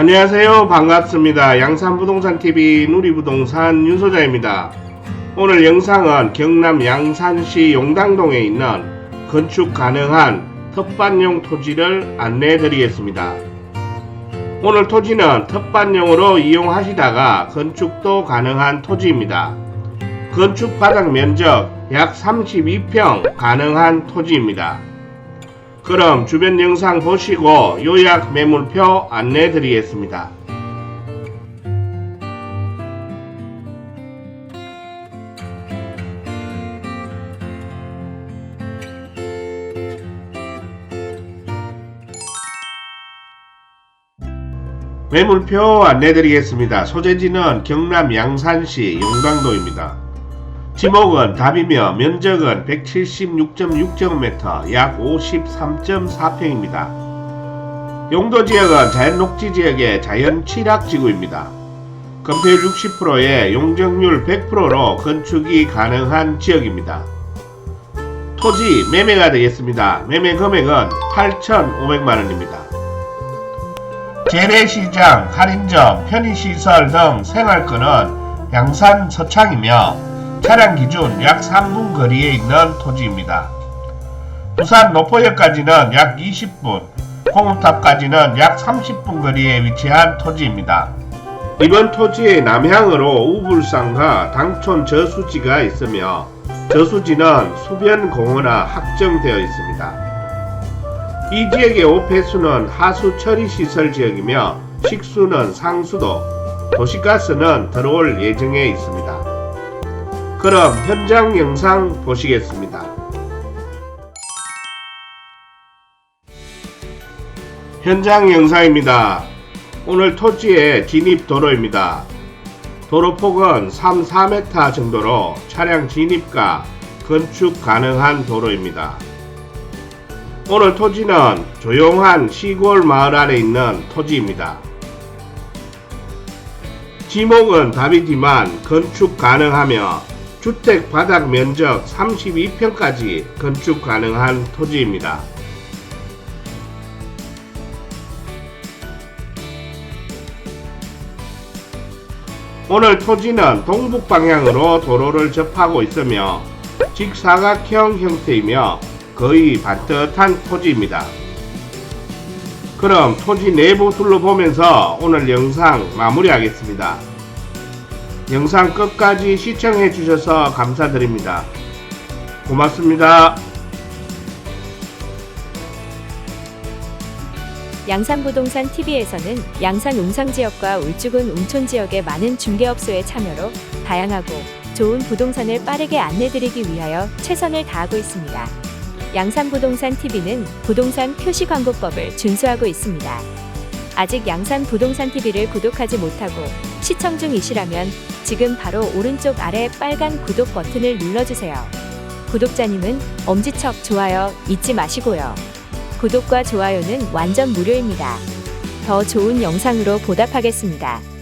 안녕하세요. 반갑습니다. 양산부동산TV 누리부동산 윤소자입니다. 오늘 영상은 경남 양산시 용당동에 있는 건축 가능한 텃밭용 토지를 안내해 드리겠습니다. 오늘 토지는 텃밭용으로 이용하시다가 건축도 가능한 토지입니다. 건축 바닥 면적 약 32평 가능한 토지입니다. 그럼 주변 영상 보시고 요약 매물표 안내 드리겠습니다. 매물표 안내 드리겠습니다. 소재지는 경남 양산시 용당도입니다. 지목은 답이며 면적은 176.6제곱미터 약 53.4평입니다. 용도 지역은 자연 녹지 지역의 자연 취락지구입니다. 건폐율 60%에 용적률 100%로 건축이 가능한 지역입니다. 토지 매매가 되겠습니다. 매매 금액은 8,500만원입니다. 재래시장, 할인점, 편의시설 등 생활권은 양산 서창이며 차량 기준 약 3분 거리에 있는 토지입니다. 부산 노포역까지는 약 20분, 홍우탑까지는 약 30분 거리에 위치한 토지입니다. 이번 토지의 남향으로 우불산과 당촌 저수지가 있으며 저수지는 수변공원화 확정되어 있습니다. 이 지역의 오폐수는 하수 처리 시설 지역이며 식수는 상수도, 도시가스는 들어올 예정에 있습니다. 그럼 현장 영상 보시겠습니다. 현장 영상입니다. 오늘 토지의 진입 도로입니다. 도로폭은 3, 4m 정도로 차량 진입과 건축 가능한 도로입니다. 오늘 토지는 조용한 시골 마을 안에 있는 토지입니다. 지목은 답이지만 건축 가능하며 주택 바닥 면적 32평까지 건축 가능한 토지입니다. 오늘 토지는 동북 방향으로 도로를 접하고 있으며 직사각형 형태이며 거의 반듯한 토지입니다. 그럼 토지 내부 둘러보면서 오늘 영상 마무리하겠습니다. 영상 끝까지 시청해 주셔서 감사드립니다. 고맙습니다. 양산부동산 TV에서는 양산 웅성 지역과 울주군 웅촌 지역의 많은 중개업소의 참여로 다양하고 좋은 부동산을 빠르게 안내드리기 위하여 최선을 다하고 있습니다. 양산부동산 TV는 부동산 표시광고법을 준수하고 있습니다. 아직 양산 부동산 TV를 구독하지 못하고 시청 중이시라면 지금 바로 오른쪽 아래 빨간 구독 버튼을 눌러주세요. 구독자님은 엄지척 좋아요 잊지 마시고요. 구독과 좋아요는 완전 무료입니다. 더 좋은 영상으로 보답하겠습니다.